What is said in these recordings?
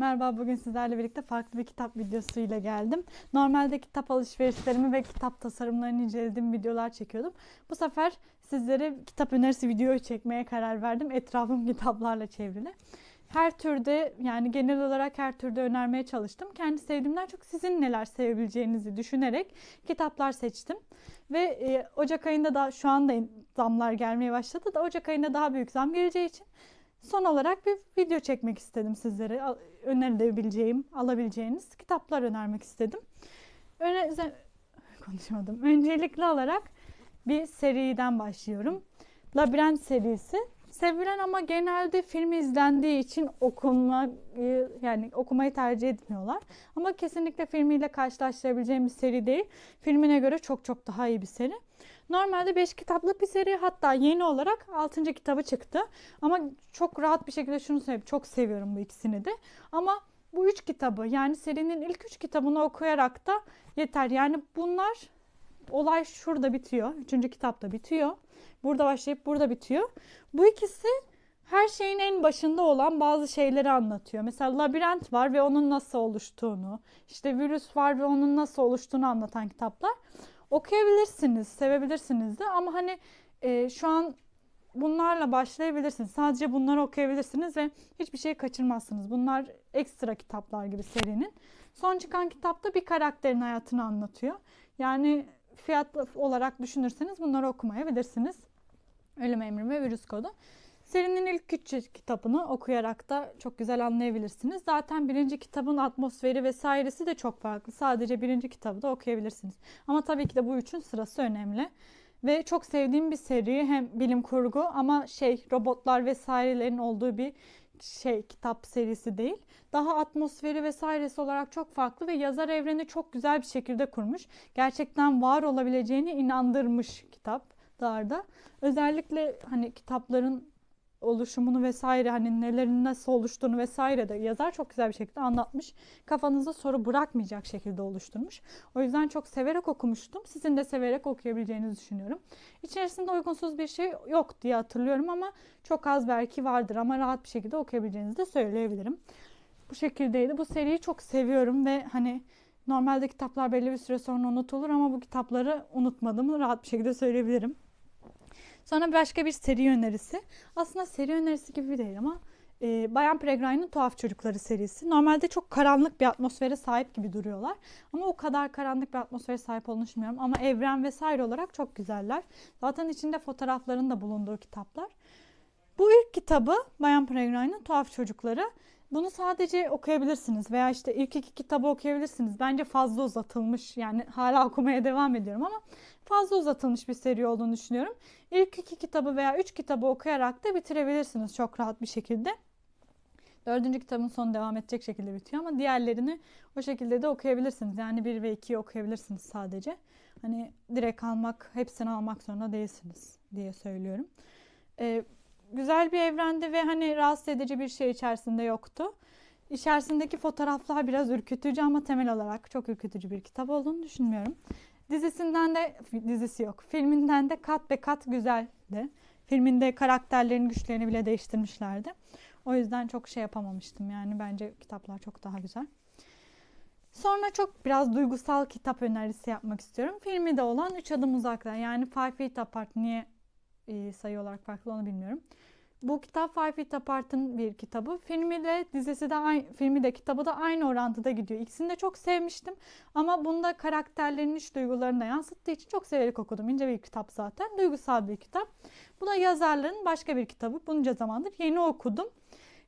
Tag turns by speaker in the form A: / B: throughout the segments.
A: Merhaba, bugün sizlerle birlikte farklı bir kitap videosuyla geldim. Normalde kitap alışverişlerimi ve kitap tasarımlarını incelediğim videolar çekiyordum. Bu sefer sizlere kitap önerisi videoyu çekmeye karar verdim. Etrafım kitaplarla çevrili. Her türde yani genel olarak her türde önermeye çalıştım. Kendi sevdiğimden çok sizin neler sevebileceğinizi düşünerek kitaplar seçtim. Ve e, Ocak ayında da şu anda zamlar gelmeye başladı da Ocak ayında daha büyük zam geleceği için Son olarak bir video çekmek istedim sizlere. Önerebileceğim, alabileceğiniz kitaplar önermek istedim. Öne konuşamadım. Öncelikli olarak bir seriden başlıyorum. Labirent serisi. Sevilen ama genelde film izlendiği için okumayı yani okumayı tercih etmiyorlar. Ama kesinlikle filmiyle karşılaştırabileceğim bir seri değil. Filmine göre çok çok daha iyi bir seri. Normalde 5 kitaplık bir seri hatta yeni olarak 6. kitabı çıktı. Ama çok rahat bir şekilde şunu söyleyeyim. Çok seviyorum bu ikisini de. Ama bu üç kitabı yani serinin ilk üç kitabını okuyarak da yeter. Yani bunlar olay şurada bitiyor. Üçüncü kitapta bitiyor. Burada başlayıp burada bitiyor. Bu ikisi her şeyin en başında olan bazı şeyleri anlatıyor. Mesela labirent var ve onun nasıl oluştuğunu, işte virüs var ve onun nasıl oluştuğunu anlatan kitaplar. Okuyabilirsiniz, sevebilirsiniz de ama hani e, şu an bunlarla başlayabilirsiniz. Sadece bunları okuyabilirsiniz ve hiçbir şey kaçırmazsınız. Bunlar ekstra kitaplar gibi serinin. Son çıkan kitapta bir karakterin hayatını anlatıyor. Yani fiyat olarak düşünürseniz bunları okumayabilirsiniz. Ölüm Emri ve Virüs Kodu. Serinin ilk üç kitabını okuyarak da çok güzel anlayabilirsiniz. Zaten birinci kitabın atmosferi vesairesi de çok farklı. Sadece birinci kitabı da okuyabilirsiniz. Ama tabii ki de bu üçün sırası önemli. Ve çok sevdiğim bir seri hem bilim kurgu ama şey robotlar vesairelerin olduğu bir şey kitap serisi değil. Daha atmosferi vesairesi olarak çok farklı ve yazar evreni çok güzel bir şekilde kurmuş. Gerçekten var olabileceğini inandırmış kitaplarda. Özellikle hani kitapların oluşumunu vesaire hani nelerin nasıl oluştuğunu vesaire de yazar çok güzel bir şekilde anlatmış. Kafanızda soru bırakmayacak şekilde oluşturmuş. O yüzden çok severek okumuştum. Sizin de severek okuyabileceğinizi düşünüyorum. İçerisinde uygunsuz bir şey yok diye hatırlıyorum ama çok az belki vardır ama rahat bir şekilde okuyabileceğinizi de söyleyebilirim. Bu şekildeydi. Bu seriyi çok seviyorum ve hani normalde kitaplar belli bir süre sonra unutulur ama bu kitapları unutmadığımı rahat bir şekilde söyleyebilirim. Sonra başka bir seri önerisi. Aslında seri önerisi gibi değil ama e, Bayan Pregray'ın Tuhaf Çocukları serisi. Normalde çok karanlık bir atmosfere sahip gibi duruyorlar. Ama o kadar karanlık bir atmosfere sahip olduğunu düşünmüyorum. Ama evren vesaire olarak çok güzeller. Zaten içinde fotoğrafların da bulunduğu kitaplar. Bu ilk kitabı Bayan Pregray'ın Tuhaf Çocukları. Bunu sadece okuyabilirsiniz veya işte ilk iki kitabı okuyabilirsiniz. Bence fazla uzatılmış yani hala okumaya devam ediyorum ama fazla uzatılmış bir seri olduğunu düşünüyorum. İlk iki kitabı veya üç kitabı okuyarak da bitirebilirsiniz çok rahat bir şekilde. Dördüncü kitabın sonu devam edecek şekilde bitiyor ama diğerlerini o şekilde de okuyabilirsiniz. Yani bir ve ikiyi okuyabilirsiniz sadece. Hani direkt almak, hepsini almak zorunda değilsiniz diye söylüyorum. Ee, güzel bir evrende ve hani rahatsız edici bir şey içerisinde yoktu. İçerisindeki fotoğraflar biraz ürkütücü ama temel olarak çok ürkütücü bir kitap olduğunu düşünmüyorum. Dizisinden de dizisi yok. Filminden de kat be kat güzeldi. Filminde karakterlerin güçlerini bile değiştirmişlerdi. O yüzden çok şey yapamamıştım yani bence kitaplar çok daha güzel. Sonra çok biraz duygusal kitap önerisi yapmak istiyorum. Filmi de olan Üç Adım Uzakta yani Five Feet Apart niye e, sayı olarak farklı onu bilmiyorum. Bu kitap Five Feet Apart'ın bir kitabı. Filmi de dizisi de aynı, filmi de kitabı da aynı orantıda gidiyor. İkisini de çok sevmiştim. Ama bunda karakterlerin iç duygularını da yansıttığı için çok severek okudum. İnce bir kitap zaten. Duygusal bir kitap. Bu da yazarların başka bir kitabı. Bunca zamandır yeni okudum.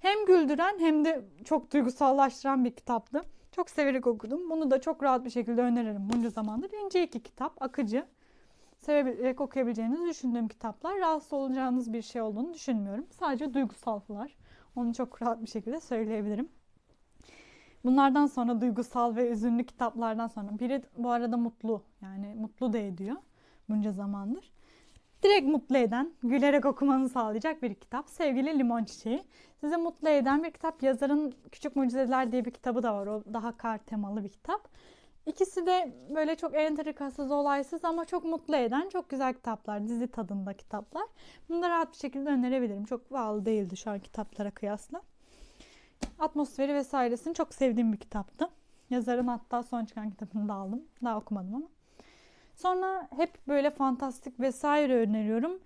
A: Hem güldüren hem de çok duygusallaştıran bir kitaptı. Çok severek okudum. Bunu da çok rahat bir şekilde öneririm bunca zamandır. İnce iki kitap, akıcı severek okuyabileceğinizi düşündüğüm kitaplar. Rahatsız olacağınız bir şey olduğunu düşünmüyorum. Sadece duygusallar. Onu çok rahat bir şekilde söyleyebilirim. Bunlardan sonra duygusal ve üzünlü kitaplardan sonra biri bu arada mutlu yani mutlu da ediyor bunca zamandır. Direkt mutlu eden, gülerek okumanı sağlayacak bir kitap. Sevgili Limon Çiçeği. Sizi mutlu eden bir kitap. Yazarın Küçük Mucizeler diye bir kitabı da var. O daha kar temalı bir kitap. İkisi de böyle çok entrikasız, olaysız ama çok mutlu eden çok güzel kitaplar. Dizi tadında kitaplar. Bunu da rahat bir şekilde önerebilirim. Çok pahalı değildi şu an kitaplara kıyasla. Atmosferi vesairesini çok sevdiğim bir kitaptı. Yazarın hatta son çıkan kitabını da aldım. Daha okumadım ama. Sonra hep böyle fantastik vesaire öneriyorum.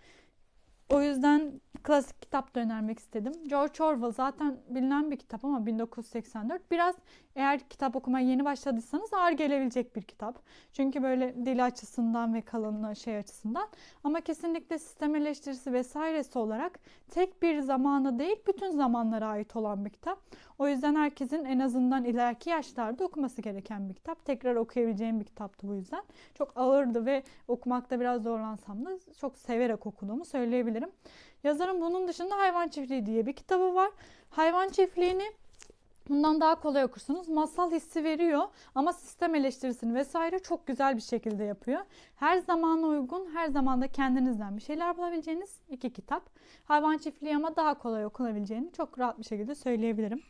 A: O yüzden klasik kitap da önermek istedim. George Orwell zaten bilinen bir kitap ama 1984. Biraz eğer kitap okumaya yeni başladıysanız ağır gelebilecek bir kitap. Çünkü böyle dil açısından ve kalınlığı şey açısından. Ama kesinlikle sistem eleştirisi vesairesi olarak tek bir zamana değil bütün zamanlara ait olan bir kitap. O yüzden herkesin en azından ileriki yaşlarda okuması gereken bir kitap. Tekrar okuyabileceğim bir kitaptı bu yüzden. Çok ağırdı ve okumakta biraz zorlansam da çok severek okuduğumu söyleyebilirim. Yazarın bunun dışında Hayvan Çiftliği diye bir kitabı var. Hayvan Çiftliği'ni Bundan daha kolay okursunuz. Masal hissi veriyor ama sistem eleştirisini vesaire çok güzel bir şekilde yapıyor. Her zamana uygun, her zamanda kendinizden bir şeyler bulabileceğiniz iki kitap. Hayvan çiftliği ama daha kolay okunabileceğini çok rahat bir şekilde söyleyebilirim.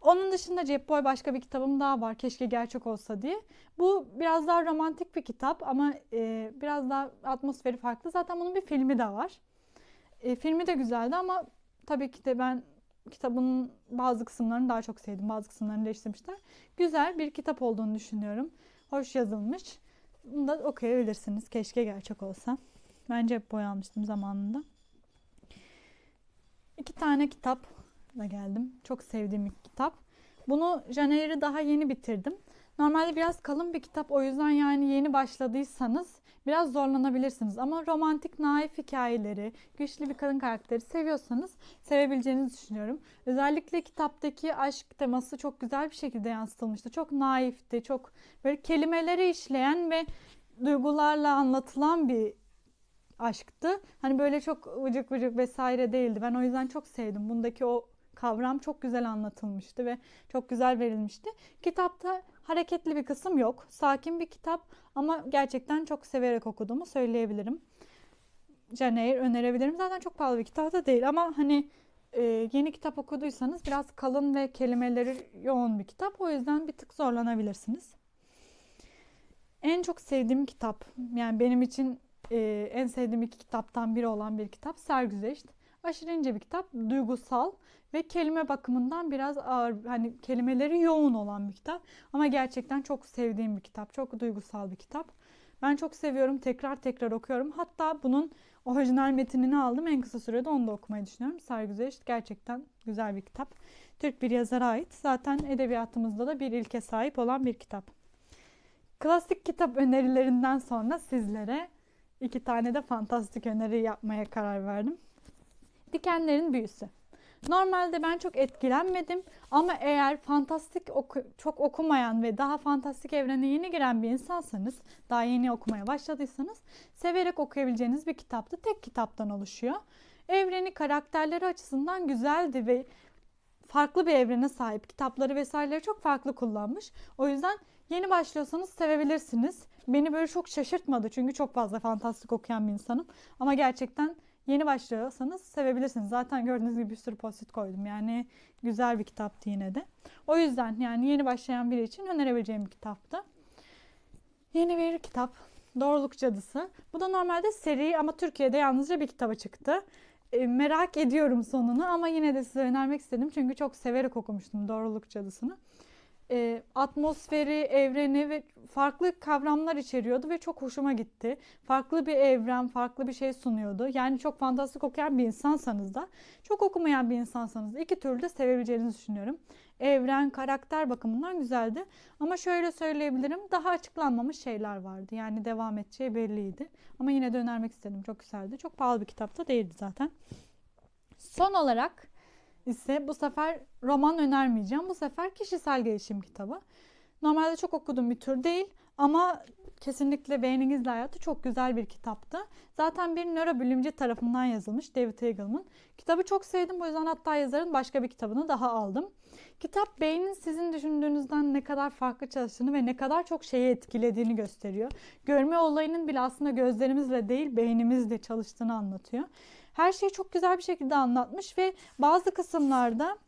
A: Onun dışında Cep Boy başka bir kitabım daha var. Keşke gerçek olsa diye. Bu biraz daha romantik bir kitap ama e, biraz daha atmosferi farklı. Zaten bunun bir filmi de var. E, filmi de güzeldi ama tabii ki de ben kitabın bazı kısımlarını daha çok sevdim. Bazı kısımlarını değiştirmişler. Güzel bir kitap olduğunu düşünüyorum. Hoş yazılmış. Bunu da okuyabilirsiniz. Keşke gerçek olsa. Bence hep boy almıştım zamanında. İki tane kitapla geldim. Çok sevdiğim bir kitap. Bunu Janeir'i daha yeni bitirdim. Normalde biraz kalın bir kitap. O yüzden yani yeni başladıysanız biraz zorlanabilirsiniz. Ama romantik naif hikayeleri, güçlü bir kadın karakteri seviyorsanız sevebileceğinizi düşünüyorum. Özellikle kitaptaki aşk teması çok güzel bir şekilde yansıtılmıştı. Çok naifti, çok böyle kelimeleri işleyen ve duygularla anlatılan bir aşktı. Hani böyle çok vıcık vıcık vesaire değildi. Ben o yüzden çok sevdim. Bundaki o kavram çok güzel anlatılmıştı ve çok güzel verilmişti. Kitapta hareketli bir kısım yok. Sakin bir kitap ama gerçekten çok severek okuduğumu söyleyebilirim. Jane Eyre önerebilirim. Zaten çok pahalı bir kitap da değil ama hani e, yeni kitap okuduysanız biraz kalın ve kelimeleri yoğun bir kitap. O yüzden bir tık zorlanabilirsiniz. En çok sevdiğim kitap, yani benim için e, en sevdiğim iki kitaptan biri olan bir kitap Sergüzeşt. Aşırı ince bir kitap, duygusal ve kelime bakımından biraz ağır, hani kelimeleri yoğun olan bir kitap. Ama gerçekten çok sevdiğim bir kitap, çok duygusal bir kitap. Ben çok seviyorum, tekrar tekrar okuyorum. Hatta bunun orijinal metinini aldım. En kısa sürede onu da okumayı düşünüyorum. Sergüzeşt gerçekten güzel bir kitap. Türk bir yazara ait. Zaten edebiyatımızda da bir ilke sahip olan bir kitap. Klasik kitap önerilerinden sonra sizlere iki tane de fantastik öneri yapmaya karar verdim. Dikenlerin Büyüsü. Normalde ben çok etkilenmedim ama eğer fantastik oku, çok okumayan ve daha fantastik evrene yeni giren bir insansanız, daha yeni okumaya başladıysanız severek okuyabileceğiniz bir kitaptı. Tek kitaptan oluşuyor. Evreni karakterleri açısından güzeldi ve farklı bir evrene sahip. Kitapları vesaireleri çok farklı kullanmış. O yüzden yeni başlıyorsanız sevebilirsiniz. Beni böyle çok şaşırtmadı çünkü çok fazla fantastik okuyan bir insanım. Ama gerçekten yeni başlıyorsanız sevebilirsiniz. Zaten gördüğünüz gibi bir sürü post koydum. Yani güzel bir kitaptı yine de. O yüzden yani yeni başlayan biri için önerebileceğim bir kitaptı. Yeni bir kitap. Doğruluk Cadısı. Bu da normalde seri ama Türkiye'de yalnızca bir kitaba çıktı. E, merak ediyorum sonunu ama yine de size önermek istedim. Çünkü çok severek okumuştum Doğruluk Cadısı'nı e, atmosferi, evreni ve farklı kavramlar içeriyordu ve çok hoşuma gitti. Farklı bir evren, farklı bir şey sunuyordu. Yani çok fantastik okuyan bir insansanız da, çok okumayan bir insansanız da iki türlü de sevebileceğinizi düşünüyorum. Evren, karakter bakımından güzeldi. Ama şöyle söyleyebilirim, daha açıklanmamış şeyler vardı. Yani devam edeceği belliydi. Ama yine de önermek istedim. Çok güzeldi. Çok pahalı bir kitap da değildi zaten. Son olarak ise bu sefer roman önermeyeceğim. Bu sefer kişisel gelişim kitabı. Normalde çok okuduğum bir tür değil ama kesinlikle Beyninizle Hayatı çok güzel bir kitaptı. Zaten bir nörobilimci tarafından yazılmış David Eagleman. Kitabı çok sevdim bu yüzden hatta yazarın başka bir kitabını daha aldım. Kitap beynin sizin düşündüğünüzden ne kadar farklı çalıştığını ve ne kadar çok şeyi etkilediğini gösteriyor. Görme olayının bile aslında gözlerimizle değil beynimizle çalıştığını anlatıyor. Her şeyi çok güzel bir şekilde anlatmış ve bazı kısımlarda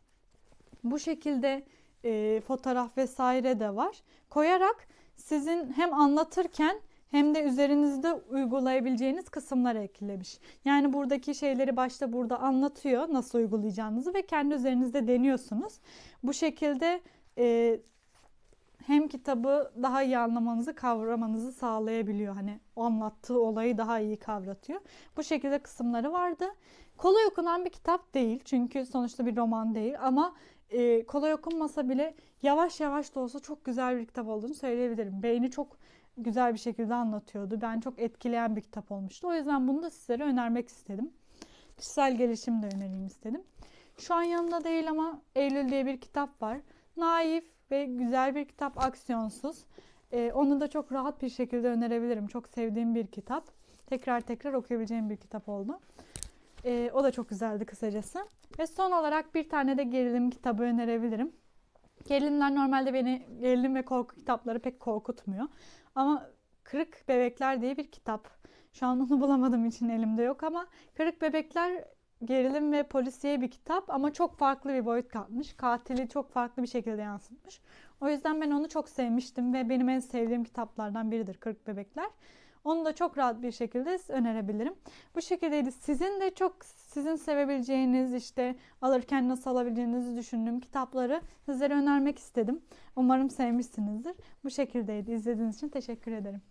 A: bu şekilde e, fotoğraf vesaire de var. Koyarak sizin hem anlatırken hem de üzerinizde uygulayabileceğiniz kısımlar eklemiş. Yani buradaki şeyleri başta burada anlatıyor nasıl uygulayacağınızı ve kendi üzerinizde deniyorsunuz. Bu şekilde e, hem kitabı daha iyi anlamanızı, kavramanızı sağlayabiliyor. Hani o anlattığı olayı daha iyi kavratıyor. Bu şekilde kısımları vardı. Kolay okunan bir kitap değil. Çünkü sonuçta bir roman değil. Ama e, kolay okunmasa bile yavaş yavaş da olsa çok güzel bir kitap olduğunu söyleyebilirim. Beyni çok güzel bir şekilde anlatıyordu. Ben çok etkileyen bir kitap olmuştu. O yüzden bunu da sizlere önermek istedim. Kişisel gelişim de önereyim istedim. Şu an yanında değil ama Eylül diye bir kitap var. Naif ve güzel bir kitap, aksiyonsuz. Ee, onu da çok rahat bir şekilde önerebilirim. Çok sevdiğim bir kitap. Tekrar tekrar okuyabileceğim bir kitap oldu. Ee, o da çok güzeldi kısacası. Ve son olarak bir tane de gerilim kitabı önerebilirim. Gerilimler normalde beni, gerilim ve korku kitapları pek korkutmuyor. Ama Kırık Bebekler diye bir kitap. Şu an onu bulamadığım için elimde yok ama Kırık Bebekler gerilim ve polisiye bir kitap ama çok farklı bir boyut katmış. Katili çok farklı bir şekilde yansıtmış. O yüzden ben onu çok sevmiştim ve benim en sevdiğim kitaplardan biridir Kırık Bebekler. Onu da çok rahat bir şekilde önerebilirim. Bu şekildeydi. Sizin de çok sizin sevebileceğiniz işte alırken nasıl alabileceğinizi düşündüğüm kitapları sizlere önermek istedim. Umarım sevmişsinizdir. Bu şekildeydi. İzlediğiniz için teşekkür ederim.